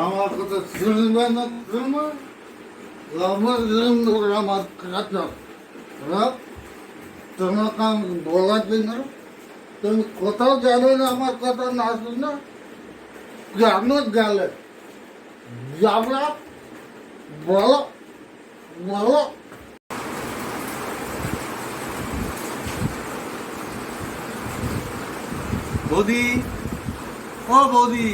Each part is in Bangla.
আমার কথা শুনবে না শুনবে আমার জন্য আমার কাছে তোমাকে আমি বলার জন্য তুমি কোথাও গেলে না আমার কথা না শুনে? কেন গেলে। যাবে বলো বলো। বৌদি, ও বৌদি।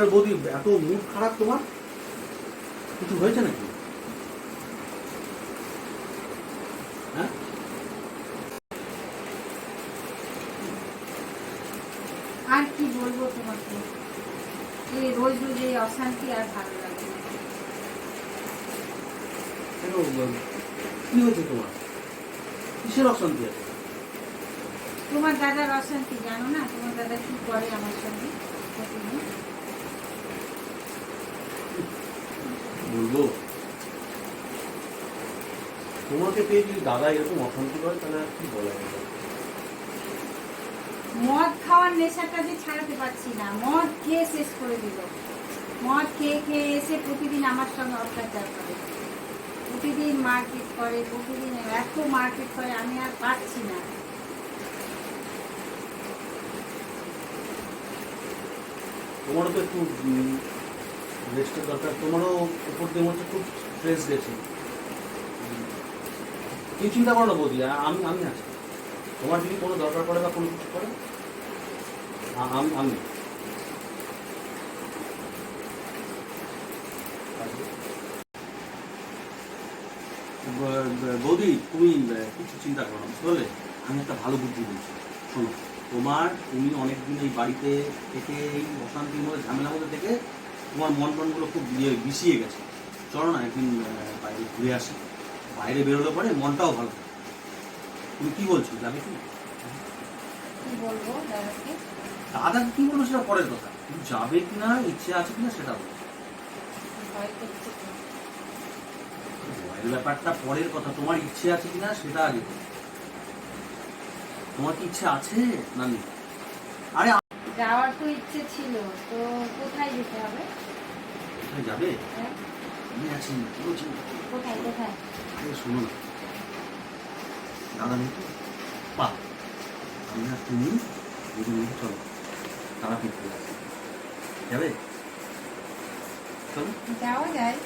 আর বৌদি এত মুড খারাপ তোমার? কিছু হয়েছে নাকি? হ্যাঁ? আর কি বলব তোমাকে? এই রোজ রোজ এই অশান্তি আর ভালো লাগে কি হয়েছে তোমার? কিসের অশান্তি আছে? তোমার দাদার অশান্তি জানো না? তোমার দাদা কি করে আমার সঙ্গে প্রতিদিন? বলব তোমাকে পেয়ে যদি দাদা এরকম অশান্তি করে তাহলে আর কি বলা যাবে মদ খাওয়ার নেশাটা যে ছাড়াতে পারছি না মদ খেয়ে শেষ করে দিল। মদ খেয়ে খেয়ে এসে প্রতিদিন আমার সঙ্গে অত্যাচার করে। প্রতিদিন মারপিট করে প্রতিদিন এত মারপিট করে আমি আর পারছি না। তোমারও তো একটু রেস্টের দরকার। তোমারও উপর দিয়ে খুব স্ট্রেস গেছে। চিন্তা করো না বৌদি আমি আমি আছি। তোমার যদি কোনো দরকার পড়ে বা কোনো কিছু করে আমি আমি। বৌদি, তুমি কিছু চিন্তা করো না, বুঝতে আমি একটা ভালো বুদ্ধি বলছি শোনো, তোমার, তুমি অনেকদিন এই বাড়িতে থেকে এই অশান্তির মধ্যে, ঝামেলার মধ্যে থেকে তোমার মন টনগুলো খুব ইয়ে বিষিয়ে গেছে। চলো না একদিন বাইরে ঘুরে আসি। বাইরে বেরোলে পরে মনটাও ভালো থাকে। তুমি কি বলছো যাবে কি? দাদা কি বলব সেটা পরের কথা। তুমি যাবে কিনা ইচ্ছে আছে কিনা সেটা বলো। ভয়ের ব্যাপারটা পরের কথা। তোমার ইচ্ছে আছে কিনা সেটা আগে তোমার কি ইচ্ছে আছে না নেই? আরে যাওয়ার তো ইচ্ছে ছিল তো কোথায় যেতে হবে? কোথায় যাবে? হ্যাঁ? আমি আছি। কোথায় কোথায়? আরে শোনো না। দাদা নেই তো? পা। আমি আর তুমি দুজন মিলে চলো। তারাপীঠ যাবে? চলো। যাওয়া যায়।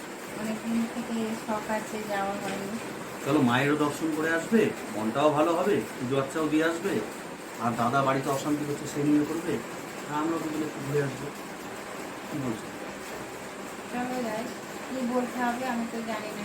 অনেকদিন থেকে শখ আছে যাওয়া হয়নি। চলো মায়েরও দর্শন করে আসবে। মনটাও ভালো হবে পুজো আচ্ছাও দিয়ে আসবে। আর দাদা বাড়িতে অশান্তি করছে সেই নিয়ে করবে? আর আমরা দুজনে একটু ঘুরে আসব। কি বলছো? কি বলতে হবে আমি তো জানি না।